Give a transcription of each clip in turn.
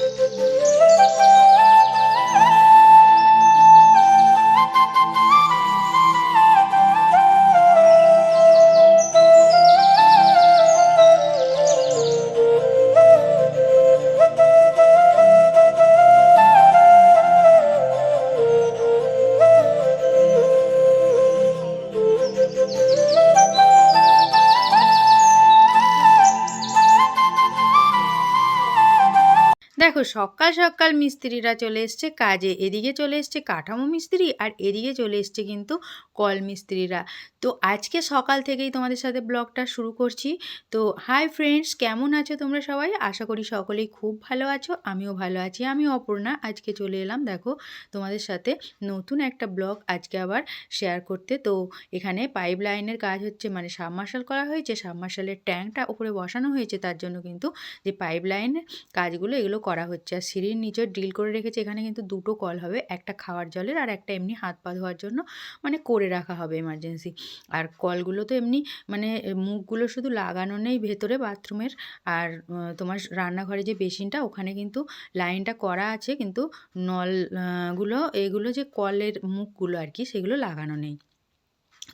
Música দেখো, সকাল সকাল মিস্ত্রিরা চলে এসছে কাজে। এদিকে চলে এসছে কাঠামো মিস্ত্রি আর এদিকে চলে এসছে কিন্তু কল মিস্ত্রিরা। তো আজকে সকাল থেকেই তোমাদের সাথে ব্লগটা শুরু করছি। তো হাই ফ্রেন্ডস, কেমন আছো তোমরা সবাই? আশা করি সকলেই খুব ভালো আছো, আমিও ভালো আছি, আমি অপর্ণা। আজকে চলে এলাম, দেখো, তোমাদের সাথে নতুন একটা ব্লগ আজকে আবার শেয়ার করতে। তো এখানে পাইপ লাইনের কাজ হচ্ছে মানে সাবমার্শাল করা হয়েছে, সাবমার্শালের ট্যাঙ্কটা উপরে বসানো হয়েছে, তার জন্য কিন্তু যে পাইপ লাইনের কাজগুলো, এগুলো করা হচ্ছে। আর সিঁড়ির নিচে ড্রিল করে রেখেছে, এখানে কিন্তু দুটো কল হবে, একটা খাওয়ার জলের আর একটা এমনি হাত পা ধোয়ার জন্য মানে করে রাখা হবে এমার্জেন্সি আর কলগুলো তো এমনি মানে মুখগুলো শুধু লাগানো নেই ভেতরে বাথরুমের। আর তোমার রান্নাঘরে যে বেসিনটা, ওখানে কিন্তু লাইনটা করা আছে, কিন্তু নলগুলো, এগুলো যে কলের মুখগুলো আর কি, সেগুলো লাগানো নেই।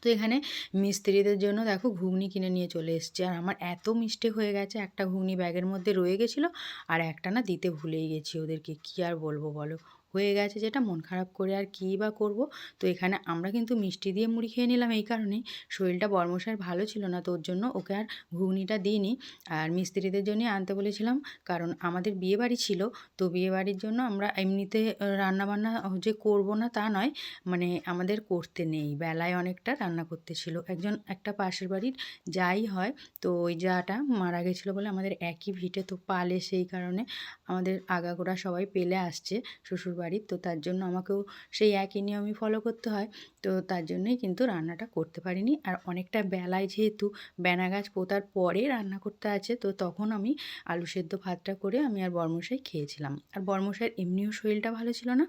তো এখানে মিস্ত্রিদের জন্য দেখো ঘুগনি কিনে নিয়ে চলে এসছে। আর আমার এত মিস্টেক হয়ে গেছে, একটা ঘুগনি ব্যাগের মধ্যে রয়ে গেছিল আর একটা না দিতে ভুলেই গেছি ওদেরকে। কী আর বলব বলো? হয়ে গেছে যেটা মন খারাপ করে আর কী বা করব। তো এখানে আমরা কিন্তু মিষ্টি দিয়ে মুড়ি খেয়ে নিলাম এই কারণেই। শরীরটা বর্মশার ভালো ছিল না তোর জন্য, ওকে আর ঘুগনিটা দিইনি। আর মিস্ত্রিদের জন্যই আনতে বলেছিলাম, কারণ আমাদের বিয়ে বাড়ি ছিল, তো বিয়ে বাড়ির জন্য আমরা এমনিতে রান্নাবান্না যে করব না তা নয় মানে আমাদের করতে নেই। বেলায় অনেকটা রান্না করতে ছিল। একজন একটা পাশের বাড়ির যাই হয়, তো ওই যাটা মারা গেছিল বলে আমাদের একই ভিটে তো পালে সেই কারণে আমাদের আগাগোড়া সবাই পেলে আসছে শ্বশুরবাড়ি বাড়ির তো তার জন্য আমাকেও সেই একই নিয়মই ফলো করতে হয়। তো তার জন্যই কিন্তু রান্নাটা করতে পারিনি। আর অনেকটা বেলায় যেহেতু বেনা গাছ পোতার পরে রান্না করতে আছে, তো তখন আমি আলু সেদ্ধ ভাতটা করে আমি আর বর্মশাই খেয়েছিলাম। আর বর্মশাইয়ের এমনিও শরীরটা ভালো ছিল না।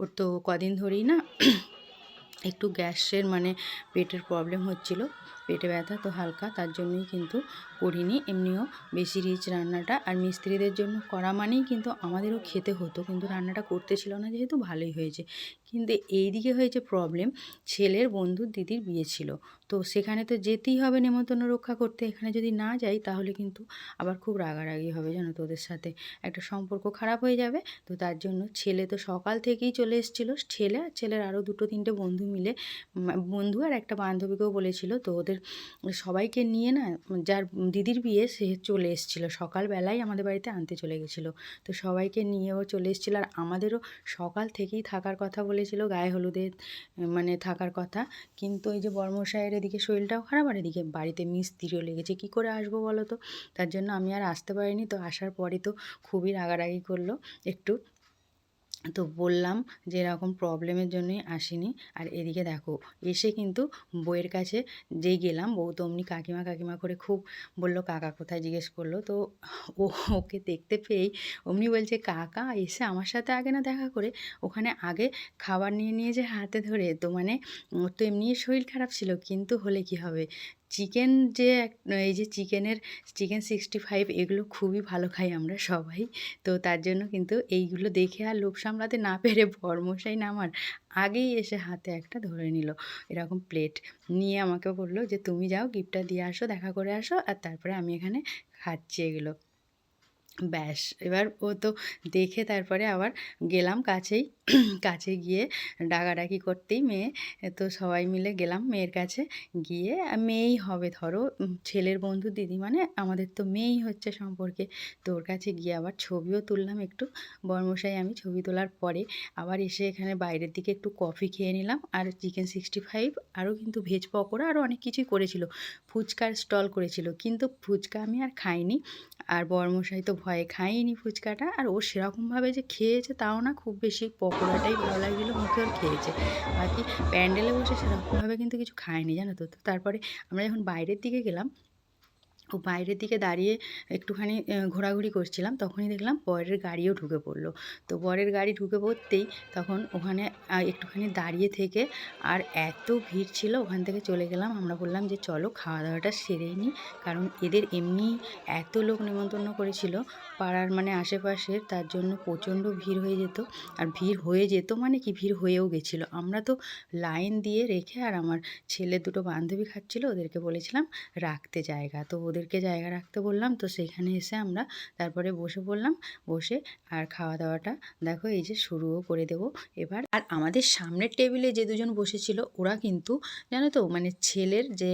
ওর তো কদিন ধরেই না একটু গ্যাসের মানে পেটের প্রবলেম হচ্ছিল, পেটে ব্যথা তো হালকা, তার জন্যই কিন্তু করিনি। এমনিও বেশি রিচ রান্নাটা আর মিস্ত্রিদের জন্য করা মানেই কিন্তু আমাদেরও খেতে হতো, কিন্তু রান্নাটা করতে ছিল না, যেহেতু ভালোই হয়েছে। কিন্তু এই দিকে হয়েছে প্রবলেম ছেলের বন্ধুর দিদির বিয়ে ছিল। তো সেখানে তো যেতেই হবে নেমন্তন্ন রক্ষা করতে। এখানে যদি না যাই, তাহলে কিন্তু আবার খুব রাগারাগি হবে, জানো তোদের সাথে। একটা সম্পর্ক খারাপ হয়ে যাবে, তো তার জন্য ছেলে তো সকাল থেকেই চলে এসেছিল। ছেলে আর ছেলের আরও দুটো তিনটে বন্ধু মিলে বন্ধু আর একটা বান্ধবীকেও বলেছিল। তো ওদের সবাইকে নিয়ে না, যার দিদির বিয়ে, সে চলে এসেছিল। সকালবেলায় আমাদের বাড়িতে আনতে চলে গেছিল। তো সবাইকে নিয়েও চলে এসেছিল। আর আমাদেরও সকাল থেকেই থাকার কথা বলেছিল গায়ে হলুদে মানে থাকার কথা। কিন্তু ওই যে বর্মশাইয়ের এদিকে শরীরটাও খারাপ আর এদিকে বাড়িতে মিস্ত্রিও লেগেছে। কি করে আসব বলো তো? তার জন্য আমি আর আসতে পারিনি। তো আসার পরে তো খুবই রাগারাগি করল। একটু তো বললাম যে এরকম প্রবলেমের জন্যই আসিনি। আর এদিকে দেখো, এসে কিন্তু বইয়ের কাছে যেই গেলাম, বউ তো অমনি কাকিমা কাকিমা করে খুব বলল, কাকা কোথায়? জিজ্ঞেস করল। তো ও ওকে দেখতে পেয়েই অমনি বলছে, কাকা, এসে আমার সাথে আগে না দেখা করে, ওখানে আগে খাবার নিয়ে নিয়ে যে হাতে ধরে, তো মানে ওর তো এমনি শরীর খারাপ ছিল, কিন্তু হলে কি হবে? চিকেন যে এই যে চিকেনের, চিকেন সিক্সটি ফাইভ এগুলো খুবই ভালো খাই আমরা সবাই। তো তার জন্য কিন্তু এইগুলো দেখে আর লোভ সামলাতে না পেরে বরমশাই না আমার আগেই এসে হাতে একটা ধরে নিল। এরকম প্লেট নিয়ে আমাকে বলল যে, তুমি যাও গিফটটা দিয়ে আসো, দেখা করে আসো, আর তারপরে আমি এখানে খাচ্ছি এগুলো। ব্যাস, এবার ও তো দেখে তারপরে আবার গেলাম কাছেই। কাছে গিয়ে ডাকাডাকি করতেই মেয়ে, তো সবাই মিলে গেলাম মেয়ের কাছে গিয়ে। মেয়েই হবে ধরো ছেলের বন্ধু দিদি মানে আমাদের তো মেয়েই হচ্ছে সম্পর্কে। তো ওর কাছে গিয়ে আবার ছবিও তুললাম একটু। বর্মশাই আমি ছবি তোলার পরে আবার এসে এখানে বাইরের দিকে একটু কফি খেয়ে নিলাম। আর চিকেন সিক্সটি ফাইভ, আরও কিন্তু ভেজ পকোড়া, আরও অনেক কিছুই করেছিল। ফুচকার স্টল করেছিল। কিন্তু ফুচকা আমি আর খাইনি। আর বর্মশাই তো ভয়ে খাইনি ফুচকাটা। আর ও সেরকমভাবে যে খেয়েছে তাও না খুব বেশি পকোড়াটাই ভালো লাগছিল, মুখে ওর খেয়েছে। বাকি প্যান্ডেলে বসে সেরকমভাবে কিন্তু কিছু খায়নি জানো তো তারপরে আমরা যখন বাইরের দিকে গেলাম ও বাইরের দিকে দাঁড়িয়ে একটুখানি ঘোরাঘুরি করছিলাম, তখনই দেখলাম বরের গাড়িও ঢুকে পড়ল। তো বরের গাড়ি ঢুকে পড়তেই তখন ওখানে একটুখানি দাঁড়িয়ে থেকে আর এত ভিড় ছিল, ওখান থেকে চলে গেলাম। আমরা বললাম যে, চলো খাওয়া দাওয়াটা সেরেই নিই। কারণ এদের এমনি এত লোক নেমন্তন্ন করেছিল, পাড়ার মানে আশেপাশের, তার জন্য প্রচণ্ড ভিড় হয়ে যেত। আর ভিড় হয়ে যেত মানে কি, ভিড় হয়েও গেছিল। আমরা তো লাইন দিয়ে রেখে আর আমার ছেলে দুটো বান্ধবী খাচ্ছিল, ওদেরকে বলেছিলাম, রাখতে জায়গা। তো ওদেরকে জায়গা রাখতে বললাম। তো সেখানে এসে আমরা তারপরে বসে পড়লাম। বসে আর খাওয়া দাওয়াটা দেখো এই যে শুরুও করে দেবো এবার। আর আমাদের সামনের টেবিলে যে দুজন বসেছিল ওরা কিন্তু জানো তো মানে ছেলের যে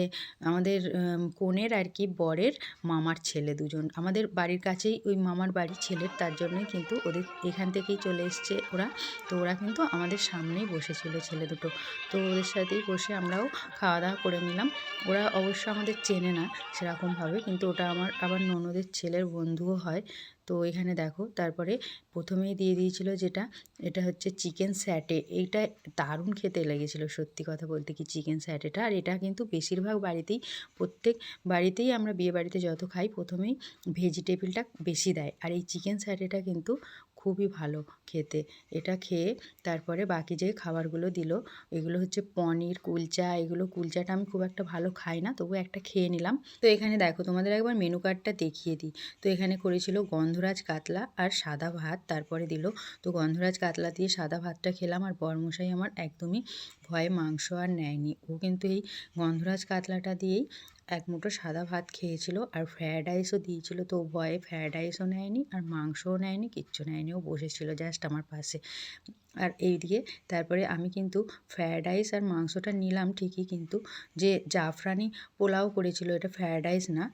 আমাদের আম, কনের আর কি বরের মামার ছেলে দুজন। আমাদের বাড়ির কাছেই ওই মামার বাড়ি ছেলের তার জন্যই কিন্তু ওদের এখান থেকেই চলে এসছে ওরা। তো ওরা কিন্তু আমাদের সামনেই বসেছিল ছেলে দুটো। তো ওদের সাথেই বসে আমরাও খাওয়া দাওয়া করে নিলাম। ওরা অবশ্য আমাদের চেনে না সেরকমভাবে। কিন্তু ওটা আমার আবার ননদের ছেলের বন্ধুও হয়। তো এখানে দেখো, তারপরে প্রথমেই দিয়ে দিয়েছিল যেটা, এটা হচ্ছে চিকেন স্যাটে। এইটা দারুণ খেতে লেগেছিল, সত্যি কথা বলতে কি চিকেন স্যাটেটা। আর এটা কিন্তু বেশিরভাগ বাড়িতেই, প্রত্যেক বাড়িতেই আমরা বিয়ে বাড়িতে যত খাই, প্রথমেই ভেজিটেবিলটা বেশি দেয়। আর এই চিকেন স্যাটেটা কিন্তু খুবই ভালো খেতে। এটা খেয়ে তারপরে বাকি যে খাবারগুলো দিল, এগুলো হচ্ছে পনির, কুলচা, এগুলো কুলচাটা আমি খুব একটা ভালো খাই না তবু একটা খেয়ে নিলাম। তো এখানে দেখো, তোমাদের একবার মেনু কার্ডটা দেখিয়ে দিই। তো এখানে করেছিল গন্ধরাজ কাতলা আর সাদা ভাত, তারপরে দিল। তো গন্ধরাজ কাতলা দিয়ে সাদা ভাতটা খেলাম আর বরমশাই আমার একদমই ভয়ে মাংস আর নেয়নি। ও কিন্তু এই গন্ধরাজ কাতলাটা দিয়েই এক মুঠো সাদা ভাত খেয়েছিল আর ফ্রায়েড রাইসও দিয়েছিল। তো ভয়ে ফ্রায়েড রাইসও নেয়নি আর মাংসও নেয়নি, কিচ্ছু নেয়নি। ও বসেছিল জাস্ট আমার পাশে। আর এইদিকে তারপরে আমি কিন্তু ফ্রায়েড রাইস আর মাংসটা নিলাম ঠিকই কিন্তু যে জাফরানি পোলাও করেছিল, এটা ফ্রায়েড রাইস না।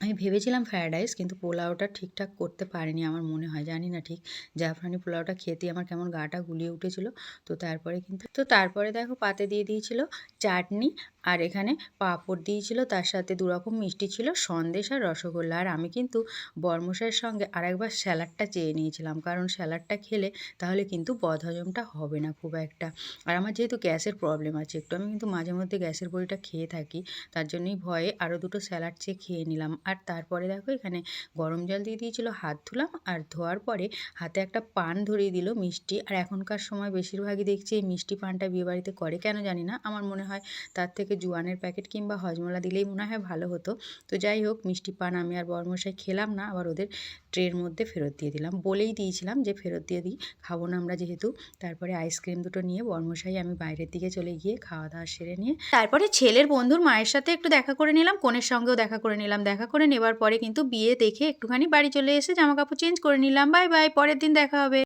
আমি ভেবেছিলাম ফ্রায়েড রাইস কিন্তু পোলাওটা ঠিকঠাক করতে পারিনি আমার মনে হয়, জানি না ঠিক। জাফরানি পোলাওটা খেতে আমার কেমন গাটা গুলিয়ে উঠেছিল। তো তারপরে কিন্তু, তো তারপরে দেখো পাতে দিয়ে দিয়েছিল চাটনি আর এখানে পাঁপড় দিয়েছিল, তার সাথে দুরকম মিষ্টি ছিল, সন্দেশ আর রসগোল্লা। আর আমি কিন্তু বর্মশাইয়ের সঙ্গে আরেকবার স্যালাডটা চেয়ে নিয়েছিলাম, কারণ স্যালাডটা খেলে তাহলে কিন্তু বদহজমটা হবে না খুব একটা। আর আমার যেহেতু গ্যাসের প্রবলেম আছে, একটু আমি কিন্তু মাঝে মধ্যে গ্যাসের বড়িটা খেয়ে থাকি, তার জন্যই ভয়ে আরও দুটো স্যালাড চেয়ে খেয়ে নিলাম। আর তারপরে দেখো এখানে গরম জল দিয়ে দিয়েছিল হাত ধুলাম, আর ধোয়ার পরে হাতে একটা পান ধরিয়ে দিল মিষ্টি। আর এখনকার সময় বেশিরভাগই দেখছি এই মিষ্টি পানটা বিয়েবাড়িতে করে, কেন জানি না, আমার মনে হয় তার থেকে জোয়ানের প্যাকেট কিংবা হজমলা দিলেই মনে হয় ভালো হতো। তো যাই হোক, মিষ্টি পান আমি আর বরমশাই খেলাম না, আবার ওদের ট্রের মধ্যে ফেরত দিয়ে দিলাম। বলেই দিয়েছিলাম যে ফেরত দিয়ে দিই, খাব না আমরা যেহেতু। তারপরে আইসক্রিম দুটো নিয়ে বর্মশাই, আমি বাইরের দিকে চলে গিয়ে খাওয়া দাওয়া সেরে নিয়ে তারপরে ছেলের বন্ধুর মায়ের সাথে একটু দেখা করে নিলাম, কনের সঙ্গেও দেখা করে নিলাম। দেখা করে নেবার পরে কিন্তু বিয়ে দেখে একটুখানি বাড়ি চলে এসে জামা কাপড় চেঞ্জ করে নিলাম। বাই বাই পরের দিন দেখা হবে।